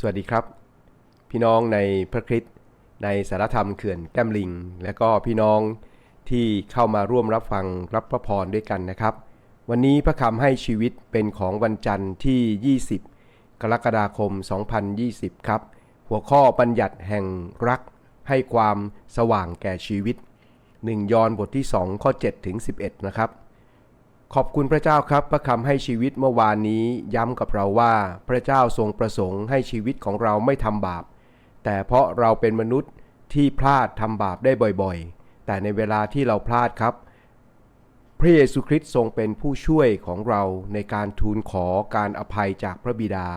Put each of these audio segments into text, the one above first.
สวัสดีครับ พี่น้องในพระคริสต์ในสารธรรมเขื่อนแก้มลิง และก็พี่น้องที่เข้ามาร่วมรับฟังรับพระพรด้วยกันนะครับ วันนี้พระคำให้ชีวิตเป็นของวันจันทร์ที่ 20 กรกฎาคม 2020 ครับ หัวข้อบัญญัติแห่งรักให้ความสว่างแก่ชีวิต 1 ยอห์นบทที่ 2 ข้อ7ถึง11 นะครับ ขอบคุณพระเจ้าครับพระคำให้ชีวิตเมื่อวานนี้ย้ำกับเราว่าพระเจ้าทรงประสงค์ให้ชีวิตของเราไม่ทำบาป แต่เพราะเราเป็นมนุษย์ที่พลาดทำบาปได้บ่อยๆ แต่ในเวลาที่เราพลาดครับ พระเยซูคริสต์ทรงเป็นผู้ช่วยของเราในการทูลขอการอภัยจากพระบิดา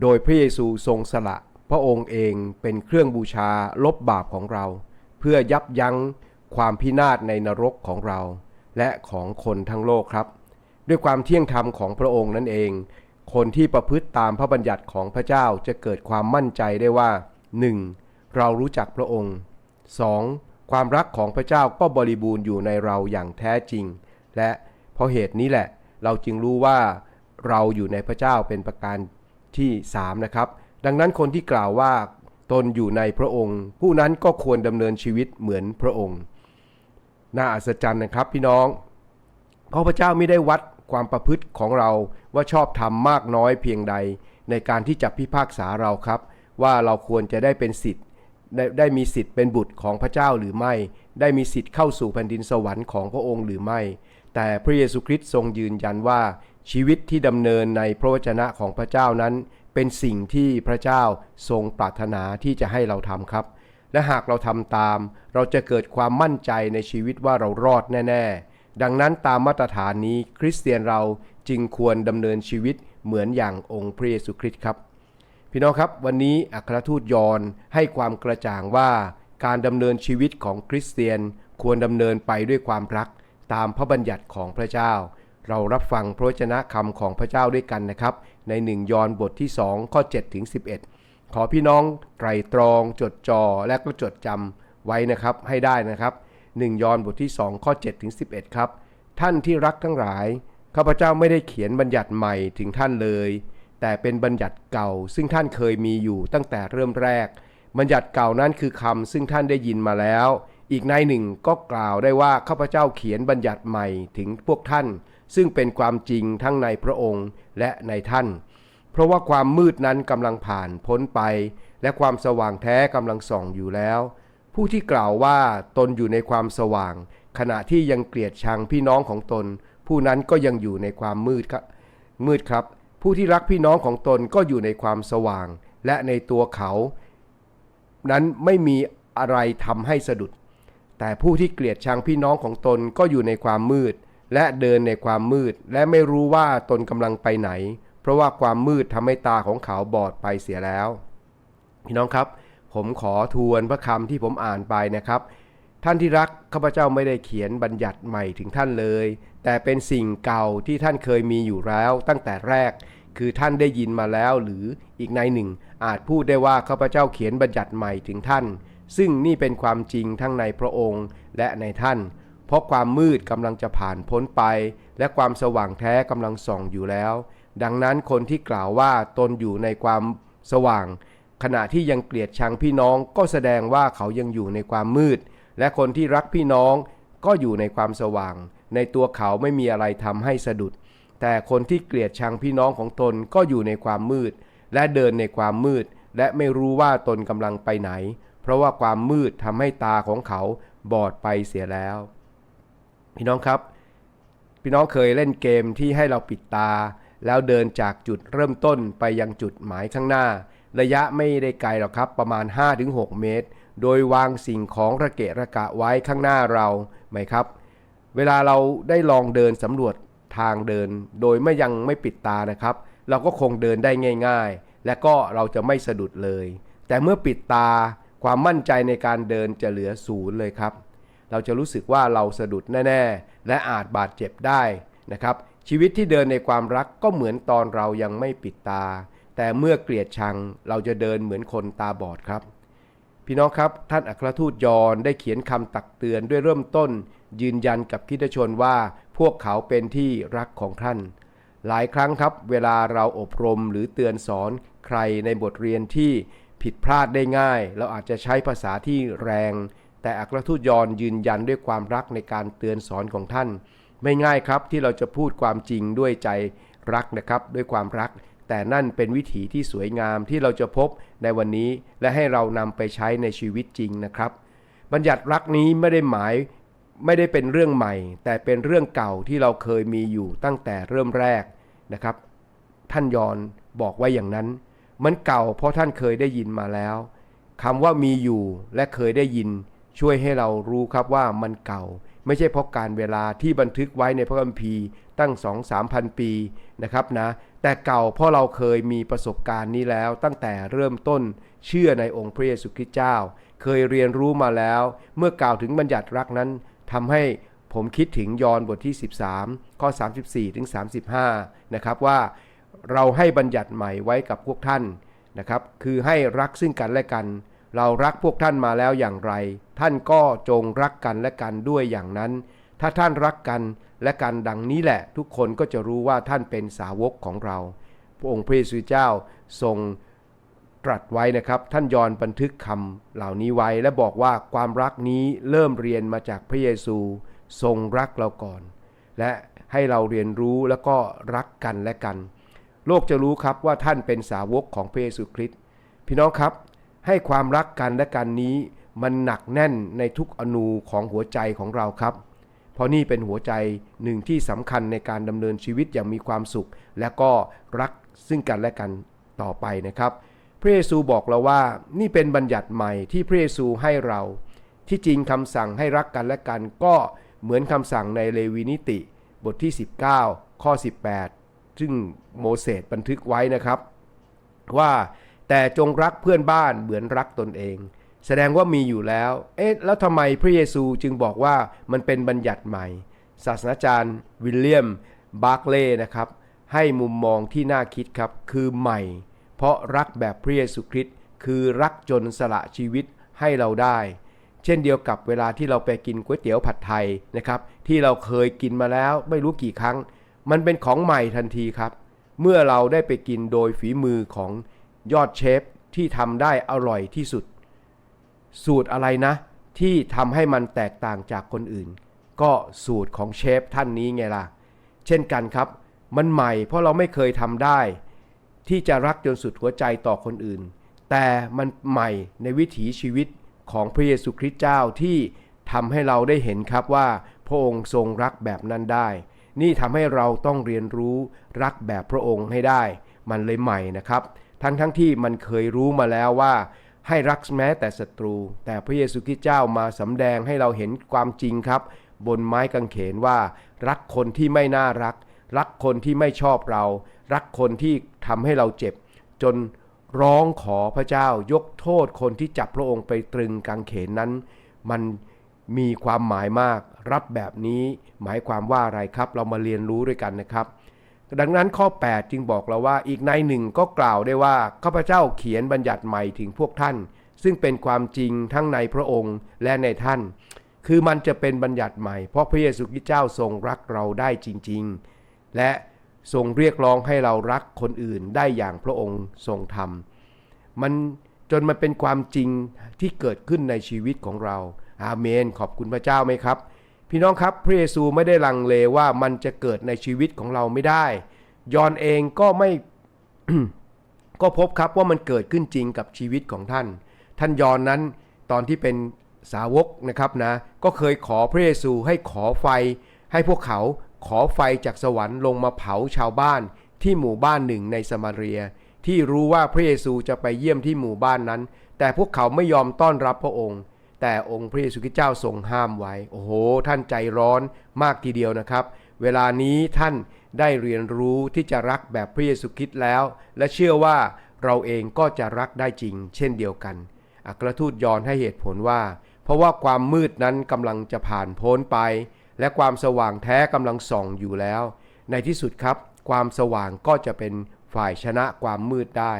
โดยพระเยซูทรงสละ พระองค์เองเป็นเครื่องบูชาลบบาปของเรา เพื่อยับยั้ง ความพินาศในนรกของเรา และของคนทั้งโลกครับ ด้วยความเที่ยงธรรมของพระองค์นั่นเอง คนที่ประพฤติตามพระบัญญัติของพระเจ้าจะเกิดความมั่นใจได้ว่า 1. เรารู้จักพระองค์ 2. ความรักของพระเจ้าก็บริบูรณ์อยู่ในเราอย่างแท้จริง และเพราะเหตุนี้แหละ เราจึงรู้ว่าเราอยู่ในพระเจ้าเป็นประการที่ 3 นะครับ ดังนั้นคนที่กล่าวว่าตนอยู่ในพระองค์ ผู้นั้นก็ควรดำเนินชีวิตเหมือนพระองค์ น่าอัศจรรย์นะครับพี่น้องเพราะพระเจ้าไม่ได้วัดความประพฤติของเราว่าชอบทำมากน้อยเพียงใด ในการที่จะพิพากษาเราครับ ว่าเราควรจะได้เป็นสิทธิ์ได้ได้มีสิทธิ์เป็นบุตรของพระเจ้าหรือไม่ ได้มีสิทธิ์เข้าสู่แผ่นดินสวรรค์ของพระองค์หรือไม่ แต่พระเยซูคริสต์ทรงยืนยันว่าชีวิตที่ดำเนินในพระวจนะของพระเจ้านั้น เป็นสิ่งที่พระเจ้าทรงปรารถนาที่จะให้เราทำครับ และหากเราทำตาม เราจะเกิดความมั่นใจในชีวิตว่าเรารอดแน่ ๆ ดังนั้นตามมาตรฐานนี้คริสเตียนเราจึงควรดำเนินชีวิตเหมือนอย่างองค์พระเยซูคริสต์ครับ พี่น้องครับวันนี้อัครทูตยอนให้ความกระจ่างว่าการดำเนินชีวิตของคริสเตียนควรดำเนินไปด้วยความรักตามพระบัญญัติของพระเจ้า เรารับฟังพระวจนะคำของพระเจ้าด้วยกันนะครับ ในหนึ่งยอห์นบทที่ 2 ข้อ7ถึง11 ขอพี่น้องไตรตรองจดจอและก็จดจำไว้นะครับให้ได้นะครับ 1 ยอห์นบทที่ 2 ข้อ7ถึง11 ครับ ท่านที่รักทั้งหลาย ข้าพเจ้าไม่ได้เขียนบัญญัติใหม่ถึงท่านเลย แต่เป็นบัญญัติเก่า ซึ่งท่านเคยมีอยู่ตั้งแต่เริ่มแรก บัญญัติเก่านั้นคือคำซึ่งท่านได้ยินมาแล้ว อีกในหนึ่งก็กล่าวได้ว่าข้าพเจ้าเขียนบัญญัติใหม่ถึงพวกท่าน ซึ่งเป็นความจริงทั้งในพระองค์และในท่าน เพราะว่าความมืดนั้นกำลังผ่านพ้นไป และความสว่างแท้กำลังส่องอยู่แล้ว ผู้ที่กล่าวว่าตนอยู่ในความสว่าง ขณะที่ยังเกลียดชังพี่น้องของตน ผู้นั้นก็ยังอยู่ในความมืดครับมืดครับ ผู้ที่รักพี่น้องของตนก็อยู่ในความสว่าง และในตัวเขา นั้นไม่มีอะไรทำให้สะดุด แต่ผู้ที่เกลียดชังพี่น้องของตนก็อยู่ในความมืด และเดินในความมืด และไม่รู้ว่าตนกำลังไปไหน เพราะว่าความมืดทำให้ตาของเขาบอดไปเสียแล้ว พี่น้องครับ ผมขอทวนพระคำที่ผมอ่านไปนะครับ ท่านที่รักข้าพเจ้าไม่ได้เขียนบัญญัติใหม่ถึงท่านเลย แต่เป็นสิ่งเก่าที่ท่านเคยมีอยู่แล้ว ตั้งแต่แรกคือท่านได้ยินมาแล้วหรืออีกในหนึ่ง อาจพูดได้ว่าข้าพเจ้าเขียนบัญญัติใหม่ถึงท่าน ซึ่งนี่เป็นความจริงทั้งในพระองค์และในท่าน เพราะความมืดกำลังจะผ่านพ้นไป และความสว่างแท้กำลังส่องอยู่แล้ว ดังนั้นคนที่กล่าวว่าตนอยู่ในความสว่าง ขณะที่ยังเกลียดชังพี่น้องก็แสดงว่าเขายังอยู่ในความมืด และคนที่รักพี่น้องก็อยู่ในความสว่าง ในตัวเขาไม่มีอะไรทำให้สะดุด แต่คนที่เกลียดชังพี่น้องของตนก็อยู่ในความมืด และเดินในความมืด และไม่รู้ว่าตนกำลังไปไหน เพราะว่าความมืดทำให้ตาของเขาบอดไปเสียแล้ว พี่น้องครับ พี่น้องเคยเล่นเกมที่ให้เราปิดตา แล้วเดินจากจุดเริ่มต้นไปยังจุดหมายข้างหน้า ระยะไม่ได้ไกลหรอกครับประมาณ 5-6 เมตร โดยวางสิ่งของระเกะระกะไว้ข้างหน้าเราไหมครับ เวลาเราได้ลองเดินสำรวจทางเดิน โดยไม่ยังไม่ปิดตานะครับ เราก็คงเดินได้ง่าย ๆ และก็เราจะไม่สะดุดเลย แต่เมื่อปิดตาความมั่นใจในการเดินจะเหลือศูนย์เลยครับ เราจะรู้สึกว่าเราสะดุดแน่ ๆ และอาจบาดเจ็บได้นะครับ ชีวิตที่เดินในความรักก็เหมือนตอนเรายังไม่ปิดตา แต่เมื่อเกลียดชังเราจะเดินเหมือนคนตาบอดครับ พี่น้องครับท่านอัครทูตยอนได้เขียนคำตักเตือนด้วยเริ่มต้น ยืนยันกับคริสตชนว่าพวกเขาเป็นที่รักของท่าน หลายครั้งครับ เวลาเราอบรมหรือเตือนสอนใครในบทเรียนที่ผิดพลาดได้ง่าย เราอาจจะใช้ภาษาที่แรง แต่อัครทูตยอนยืนยันด้วยความรักในการเตือนสอนของท่าน ไม่ง่ายครับที่เราจะพูดความจริงด้วยใจรักนะครับ ด้วยความรัก แต่นั่นเป็นวิถีที่สวยงามที่เราจะพบในวันนี้ และให้เรานำไปใช้ในชีวิตจริงนะครับ บัญญัติรักนี้ไม่ได้หมายไม่ได้เป็นเรื่องใหม่ แต่เป็นเรื่องเก่าที่เราเคยมีอยู่ตั้งแต่เริ่มแรกนะครับ ท่านยอนบอกไว้อย่างนั้น มันเก่าเพราะท่านเคยได้ยินมาแล้วคำว่ามีอยู่และเคยได้ยิน ช่วยให้เรารู้ครับว่ามันเก่า ไม่ใช่เพราะการเวลาที่บันทึกไว้ในพระคัมภีร์ตั้ง 2 3 0 0 0 ปีนะครับนะแต่เก่าเพราะเราเคยมีประสบการณ์นี้แล้ว ตั้งแต่เริ่มต้นเชื่อในองค์พระเยซูคริสต์เจ้า เคยเรียนรู้มาแล้ว เมื่อกล่าวถึงบัญญัติรักนั้นทำให้ผมคิดถึงยอห์นบทที่ 13 ข้อ 34ถึง35 นะครับว่าเราให้บัญญัติใหม่ไว้กับพวกท่านนะครับคือให้รักซึ่งกันและกัน เรารักพวกท่านมาแล้วอย่างไร ท่านก็จงรักกันและกันด้วยอย่างนั้น ถ้าท่านรักกันและกันดังนี้แหละ ทุกคนก็จะรู้ว่าท่านเป็นสาวกของเรา พระองค์พระเยซูเจ้าทรงตรัสไว้นะครับ ท่านยอนบันทึกคำเหล่านี้ไว้และบอกว่าความรักนี้เริ่มเรียนมาจากพระเยซูทรงรักเราก่อน และให้เราเรียนรู้แล้วก็รักกันและกัน โลกจะรู้ครับว่าท่านเป็นสาวกของพระเยซูคริสต์พี่น้องครับ ให้ความรักกันและกันนี้มันหนักแน่นในทุกอนูของหัวใจของเราครับ เพราะนี่เป็นหัวใจหนึ่งที่สำคัญในการดำเนินชีวิตอย่างมีความสุข และก็รักซึ่งกันและกันต่อไปนะครับ พระเยซูบอกเราว่านี่เป็นบัญญัติใหม่ที่พระเยซูให้เรา ที่จริงคำสั่งให้รักกันและกันก็เหมือนคำสั่งในเลวีนิติ บทที่ 19 ข้อ 18 ซึ่งโมเสสบันทึกไว้นะครับ ว่า แต่จงรักเพื่อนบ้านเหมือนรักตนเอง แสดงว่ามีอยู่แล้ว เอ๊ะ แล้วทำไมพระเยซูจึงบอกว่ามันเป็นบัญญัติใหม่ ศาสนาจารย์วิลเลียมบาร์คเลย์นะครับ ให้มุมมองที่น่าคิดครับ คือใหม่ เพราะรักแบบพระเยซูคริสต์คือรักจนสละชีวิตให้เราได้ เช่นเดียวกับเวลาที่เราไปกินก๋วยเตี๋ยวผัดไทยนะครับ ที่เราเคยกินมาแล้วไม่รู้กี่ครั้ง มันเป็นของใหม่ทันทีครับ เมื่อเราได้ไปกินโดยฝีมือของ ยอดเชฟที่ทำได้อร่อยที่สุด สูตรอะไรนะ ที่ทำให้มันแตกต่างจากคนอื่น ก็สูตรของเชฟท่านนี้ไงล่ะ เช่นกันครับ มันใหม่เพราะเราไม่เคยทำได้ ที่จะรักจนสุดหัวใจต่อคนอื่น แต่มันใหม่ในวิถีชีวิตของพระเยซูคริสต์เจ้าที่ทำให้เราได้เห็นครับว่า พระองค์ทรงรักแบบนั้นได้ นี่ทำให้เราต้องเรียนรู้รักแบบพระองค์ให้ได้ มันเลยใหม่นะครับ ทั้งทั้งที่มันเคยรู้มาแล้วว่าให้รักแม้แต่ศัตรู แต่พระเยซูคริสต์เจ้ามาสำแดงให้เราเห็นความจริงครับ บนไม้กางเขนว่า รักคนที่ไม่น่ารัก รักคนที่ไม่ชอบเรา รักคนที่ทำให้เราเจ็บ จนร้องขอพระเจ้ายกโทษคนที่จับพระองค์ไปตรึงกางเขนนั้น มันมีความหมายมาก รับแบบนี้หมายความว่าอะไรครับ เรามาเรียนรู้ด้วยกันนะครับ ดังนั้นข้อ 8 จึงบอกเราว่าอีกในหนึ่งก็กล่าวได้ว่าข้าพเจ้าเขียนบัญญัติใหม่ถึงพวกท่าน ซึ่งเป็นความจริงทั้งในพระองค์และในท่าน คือมันจะเป็นบัญญัติใหม่ เพราะพระเยซูคริสต์เจ้าทรงรักเราได้จริง ๆ และทรงเรียกร้องให้เรารักคนอื่นได้อย่างพระองค์ทรงทำมันจนมันเป็นความจริงที่เกิดขึ้นในชีวิตของเราอาเมน ขอบคุณพระเจ้าไหมครับ พี่น้องครับพระเยซูไม่ได้ลังเลว่ามันจะเกิดในชีวิตของเราไม่ได้ ยอนเองก็ไม่ก็พบครับว่ามันเกิดขึ้นจริงกับชีวิตของท่าน ท่านยอนนั้นตอนที่เป็นสาวกนะครับนะ ก็เคยขอพระเยซูให้ขอไฟ ให้พวกเขาขอไฟจากสวรรค์ลงมาเผาชาวบ้านที่หมู่บ้านหนึ่งในสมาเรีย ที่รู้ว่าพระเยซูจะไปเยี่ยมที่หมู่บ้านนั้น แต่พวกเขาไม่ยอมต้อนรับพระองค์ แต่องค์พระเยซูคริสต์เจ้าทรงห้ามไว้ โอ้โห ท่านใจร้อนมากทีเดียวนะครับ เวลานี้ท่านได้เรียนรู้ที่จะรักแบบพระเยซูคริสต์แล้ว และเชื่อว่าเราเองก็จะรักได้จริง เช่นเดียวกัน อัครทูตยอนให้เหตุผลว่า เพราะว่าความมืดนั้นกำลังจะผ่านพ้นไป และความสว่างแท้กำลังส่องอยู่แล้ว ในที่สุดครับ ความสว่างก็จะเป็นฝ่ายชนะความมืดได้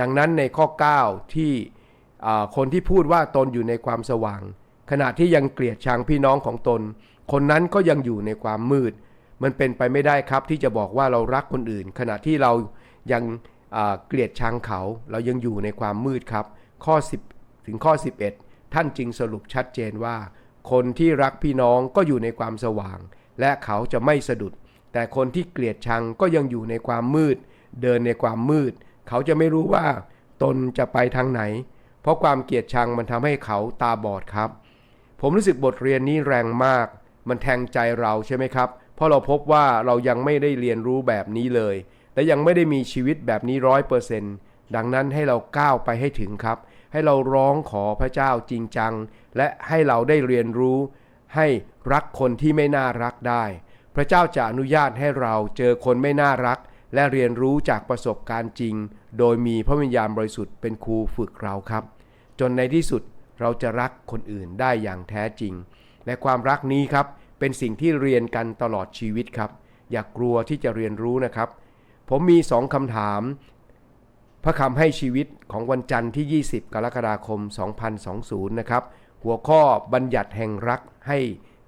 ดังนั้นในข้อ 9 ที่ คนที่พูดว่าตนอยู่ในความสว่าง ขณะที่ยังเกลียดชังพี่น้องของตน คนนั้นก็ยังอยู่ในความมืด มันเป็นไปไม่ได้ครับที่จะบอกว่าเรารักคนอื่น ขณะที่เรายังเกลียดชังเขา เรายังอยู่ในความมืดครับ ข้อ 10 ถึงข้อ 11 ท่านจึงสรุปชัดเจนว่า คนที่รักพี่น้องก็อยู่ในความสว่าง และเขาจะไม่สะดุด แต่คนที่เกลียดชังก็ยังอยู่ในความมืด เดินในความมืด เขาจะไม่รู้ว่า ตนจะไปทางไหน เพราะความเกลียดชังมันทำให้เขาตาบอดครับ ผมรู้สึกบทเรียนนี้แรงมาก มันแทงใจเราใช่ไหมครับ เพราะเราพบว่าเรายังไม่ได้เรียนรู้แบบนี้เลย และยังไม่ได้มีชีวิตแบบนี้ร้อยเปอร์เซนต์ดังนั้นให้เราก้าวไปให้ถึงครับ ให้เราร้องขอพระเจ้าจริงจัง และให้เราได้เรียนรู้ ให้รักคนที่ไม่น่ารักได้ พระเจ้าจะอนุญาตให้เราเจอคนไม่น่ารัก และเรียนรู้จากประสบการณ์จริง โดยมีพระวิญญาณบริสุทธิ์เป็นครูฝึกเราครับ จนในที่สุดเราจะรักคนอื่นได้อย่างแท้จริง และความรักนี้ครับเป็นสิ่งที่เรียนกันตลอดชีวิตครับ อย่ากกลัวที่จะเรียนรู้นะครับ ผมมีสองคำถาม พระคำให้ชีวิตของวันจันทร์ที่ 20 กรกฎาคม 2020 นะครับ หัวข้อบัญญัติแห่งรักให้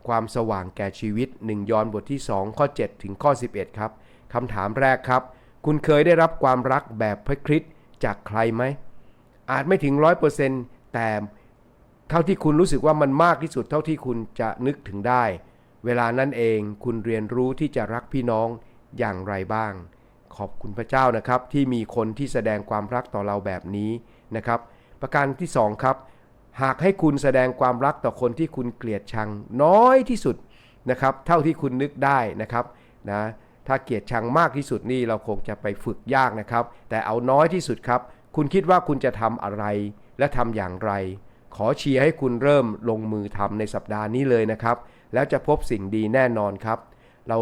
ความสว่างแก่ชีวิต 1 ยอห์นบทที่ 2 ข้อ 7 ถึงข้อ 11 ครับ คำถามแรกครับ คุณเคยได้รับความรักแบบพระคริสต์จากใครไหม อาจไม่ถึง100%แต่เท่าที่คุณรู้สึกว่ามันมากที่สุดเท่าที่คุณจะนึกถึงได้ เวลานั้นเองคุณเรียนรู้ที่จะรักพี่น้องอย่างไรบ้าง ขอบคุณพระเจ้านะครับ ที่มีคนที่แสดงความรักต่อเราแบบนี้นะครับ ประการที่สองครับ หากให้คุณแสดงความรักต่อคนที่คุณเกลียดชังน้อยที่สุดนะครับ เท่าที่คุณนึกได้นะครับนะ ถ้าเกลียดชังมากที่สุดนี่เราคงจะไปฝึกยากนะครับ แต่เอาน้อยที่สุดครับ คุณคิดว่าคุณจะทำอะไร และทำอย่างไร ขอเชียร์ให้คุณเริ่มลงมือทำในสัปดาห์นี้เลยนะครับ แล้วจะพบสิ่งดีแน่นอนครับ เรา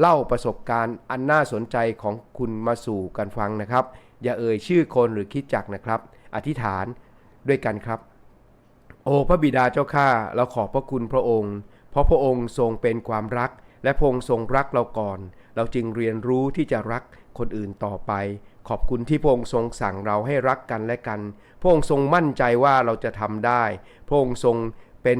เล่าประสบการณ์อันน่าสนใจของคุณมาสู่กันฟังนะครับ อย่าเอ่ยชื่อคนหรือคิดจักนะครับ อธิษฐานด้วยกันครับ โอ้พระบิดาเจ้าข้าเราขอบพระคุณพระองค์ เพราะพระองค์ทรงเป็นความรัก และพระองค์ทรงรักเราก่อน เราจึงเรียนรู้ที่จะรักคนอื่นต่อไป ขอบคุณที่พระองค์ทรงสั่งเราให้รักกันและกัน พระองค์ทรงมั่นใจว่าเราจะทำได้ พระองค์ทรงเป็น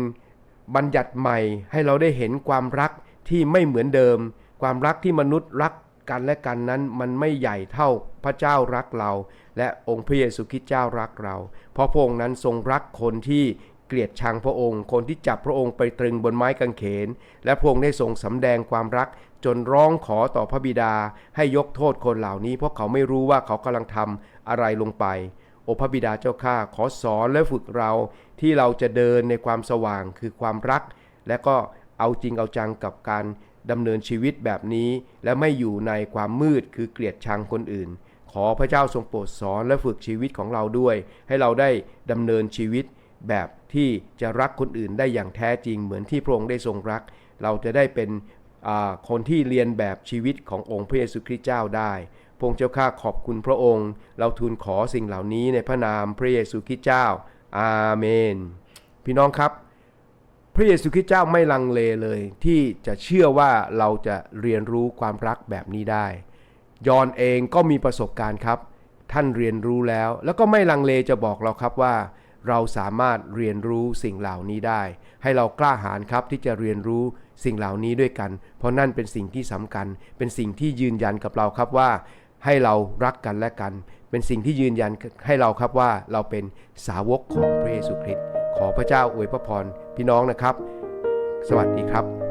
บัญญัติใหม่ ให้เราได้เห็นความรักที่ไม่เหมือนเดิม ความรักที่มนุษย์รักกันและกันนั้นมันไม่ใหญ่เท่าพระเจ้ารักเรา และองค์พระเยซูคริสต์เจ้ารักเรา เพราะพระองค์นั้นทรงรักคนที่เกลียดชังพระองค์ คนที่จับพระองค์ไปตรึงบนไม้กางเขน และพระองค์ได้ทรงสำแดงความรัก จนร้องขอต่อพระบิดาให้ยกโทษคนเหล่านี้ เพราะเขาไม่รู้ว่าเขากำลังทำอะไรลงไป โอพระบิดาเจ้าข้าขอสอนและฝึกเราที่เราจะเดินในความสว่างคือความรัก และก็เอาจริงเอาจังกับการดำเนินชีวิตแบบนี้ และไม่อยู่ในความมืดคือเกลียดชังคนอื่น ขอพระเจ้าทรงโปรดสอนและฝึกชีวิตของเราด้วย ให้เราได้ดำเนินชีวิตแบบที่จะรักคนอื่นได้อย่างแท้จริงเหมือนที่พระองค์ได้ทรงรัก เราจะได้เป็น คนที่เรียนแบบชีวิตขององค์พระเยซูคริสต์เจ้าได้พงเจ้าข้าขอบคุณพระองค์ เราทูลขอสิ่งเหล่านี้ในพระนามพระเยซูคริสต์เจ้า อาเมน พี่น้องครับ พระเยซูคริสต์เจ้าไม่ลังเลเลย ที่จะเชื่อว่าเราจะเรียนรู้ความรักแบบนี้ได้ ยอนเองก็มีประสบการณ์ครับ ท่านเรียนรู้แล้ว แล้วก็ไม่ลังเลจะบอกเราครับว่า เราสามารถเรียนรู้สิ่งเหล่านี้ได้ ให้เรากล้าหาญครับที่จะเรียนรู้สิ่งเหล่านี้ด้วยกัน เพราะนั่นเป็นสิ่งที่สำคัญ เป็นสิ่งที่ยืนยันกับเราครับว่า ให้เรารักกันและกัน เป็นสิ่งที่ยืนยันให้เราครับว่าเราเป็นสาวกของพระเยซูคริสต์ขอพระเจ้าอวยพระพรพี่น้องนะครับ สวัสดีครับ